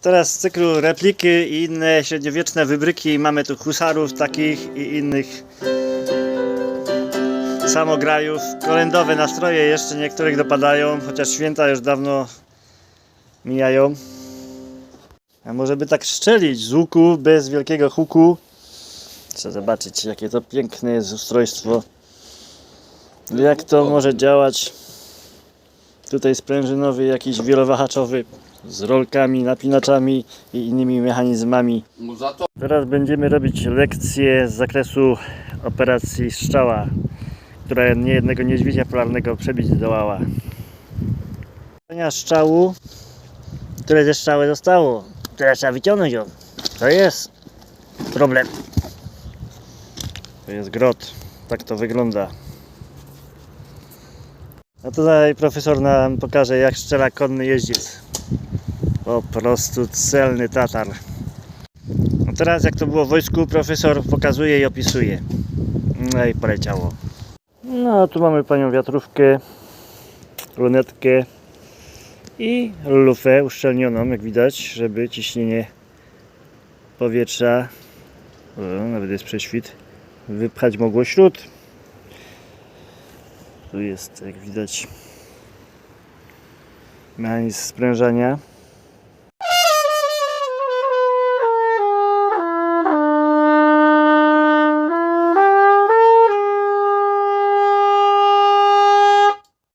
Teraz z cyklu repliki i inne średniowieczne wybryki. Mamy tu husarów takich i innych samograjów. Kolędowe nastroje jeszcze niektórych dopadają, chociaż święta już dawno mijają. A może by tak szczelić z łuku bez wielkiego huku? Trzeba zobaczyć jakie to piękne jest ustrojstwo. Jak to może działać? Tutaj sprężynowy, jakiś wielowahaczowy z rolkami, napinaczami i innymi mechanizmami. Teraz będziemy robić lekcję z zakresu operacji strzała, która niejednego niedźwiedzia polarnego przebić zdołała. Strzału, które ze strzały zostało, teraz trzeba wyciągnąć ją. To jest problem. To jest grot. Tak to wygląda. A tutaj profesor nam pokaże jak strzela konny jeździec. Po prostu celny tatar. No teraz jak to było w wojsku, profesor pokazuje i opisuje. No i poleciało. No tu mamy panią wiatrówkę, lunetkę i lufę uszczelnioną, jak widać, żeby ciśnienie powietrza, o, nawet jest prześwit, wypchać mogło śród. Tu jest, jak widać, mechanizm sprężania.